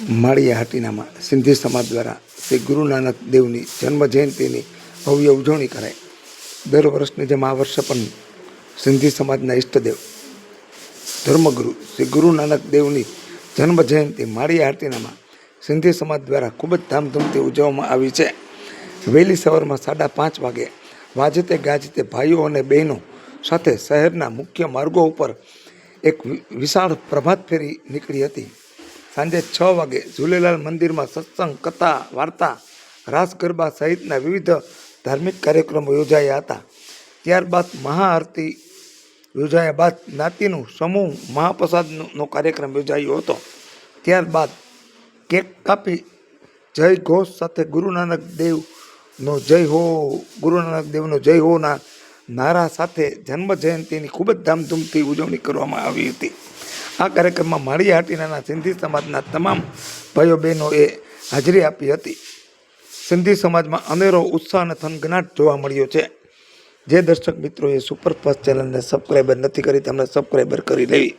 માળિયા હાટીનામાં સિંધી સમાજ દ્વારા શ્રી ગુરુ નાનક દેવની જન્મ જયંતિની ભવ્ય ઉજવણી કરાય દર વર્ષની જેમ આ વર્ષે પણ સિંધી સમાજના ઈષ્ટદેવ ધર્મગુરુ શ્રી ગુરુ નાનક દેવની જન્મ જયંતિ માળિયા હાટીનામાં સિંધી સમાજ દ્વારા ખૂબ જ ધામધૂમથી ઉજવવામાં આવી છે. વહેલી સવારમાં સાડા પાંચ વાગે વાજતે ગાજતે ભાઈઓ અને બહેનો સાથે શહેરના મુખ્ય માર્ગો ઉપર એક વિશાળ પ્રભાત ફેરી નીકળી હતી. સાંજે છ વાગે ઝૂલેલાલ મંદિરમાં સત્સંગ, કથા, વાર્તા, રાસ ગરબા સહિતના વિવિધ ધાર્મિક કાર્યક્રમો યોજાયા હતા. ત્યારબાદ મહાઆરતી યોજાયા બાદ જ્ઞાતિનું સમૂહ મહાપ્રસાદનો કાર્યક્રમ યોજાયો હતો. ત્યારબાદ કેક કાપી, જય ઘોષ સાથે ગુરુ નાનક દેવનો જય હો ગુરુ નાનક દેવનો જય હોના નારા સાથે જન્મ જયંતિની ખૂબ જ ધામધૂમથી ઉજવણી કરવામાં આવી હતી. આ કાર્યક્રમમાં માળી હાટીનાના સિંધી સમાજના તમામ ભાઈઓ બહેનોએ હાજરી આપી હતી. સિંધી સમાજમાં અનેરો ઉત્સાહ અને થનગનાટ જોવા મળ્યો છે. જે દર્શક મિત્રોએ સુપરફાસ્ટ ચેનલને સબસ્ક્રાઈબર નથી કરી, તેમણે સબસ્ક્રાઈબર કરી લેવી.